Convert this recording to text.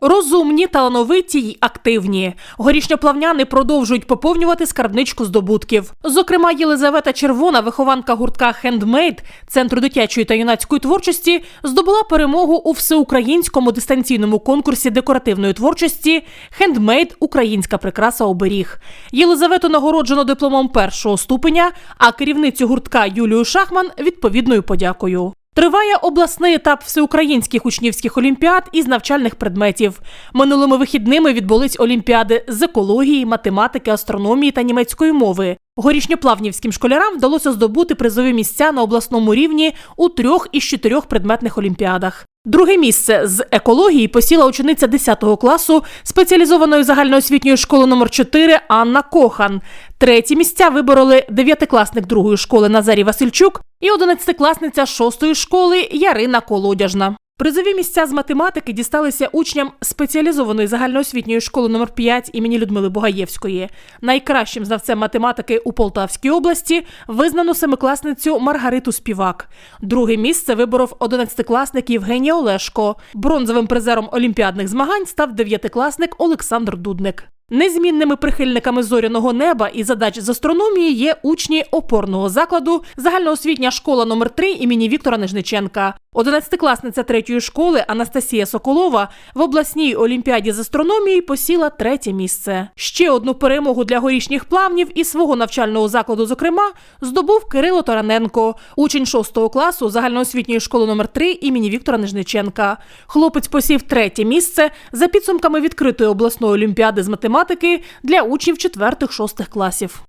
Розумні, талановиті й активні. Горішньоплавняни продовжують поповнювати скарбничку здобутків. Зокрема, Єлизавета Червона, вихованка гуртка «Хендмейд» Центру дитячої та юнацької творчості, здобула перемогу у всеукраїнському дистанційному конкурсі декоративної творчості «Хендмейд. Українська прикраса оберіг». Єлизавету нагороджено дипломом першого ступеня, а керівницю гуртка Юлію Шахман відповідною подякою. Триває обласний етап всеукраїнських учнівських олімпіад із навчальних предметів. Минулими вихідними відбулись олімпіади з екології, математики, астрономії та німецької мови. Горішньоплавнівським школярам вдалося здобути призові місця на обласному рівні у трьох із чотирьох предметних олімпіадах. Друге місце з екології посіла учениця 10 класу спеціалізованої загальноосвітньої школи номер 4 Анна Кохан. Треті місця вибороли дев'ятикласник другої школи Назарій Васильчук і одинадцятикласниця шостої школи Ярина Колодяжна. Призові місця з математики дісталися учням спеціалізованої загальноосвітньої школи номер 5 імені Людмили Бугаєвської. Найкращим знавцем математики у Полтавській області визнано семикласницю Маргариту Співак. Друге місце виборов одинадцятикласник Євгеній Олешко. Бронзовим призером олімпіадних змагань став дев'ятикласник Олександр Дудник. Незмінними прихильниками зоряного неба і задач з астрономії є учні опорного закладу загальноосвітня школа номер 3 імені Віктора Нижниченка. Одинадцятикласниця третьої школи Анастасія Соколова в обласній олімпіаді з астрономії посіла третє місце. Ще одну перемогу для горішніх плавнів і свого навчального закладу, зокрема, здобув Кирило Тараненко, учень шостого класу загальноосвітньої школи номер 3 імені Віктора Нижниченка. Хлопець посів третє місце за підсумками відкритої обласної олімпіади з математики для учнів четвертих-шостих класів.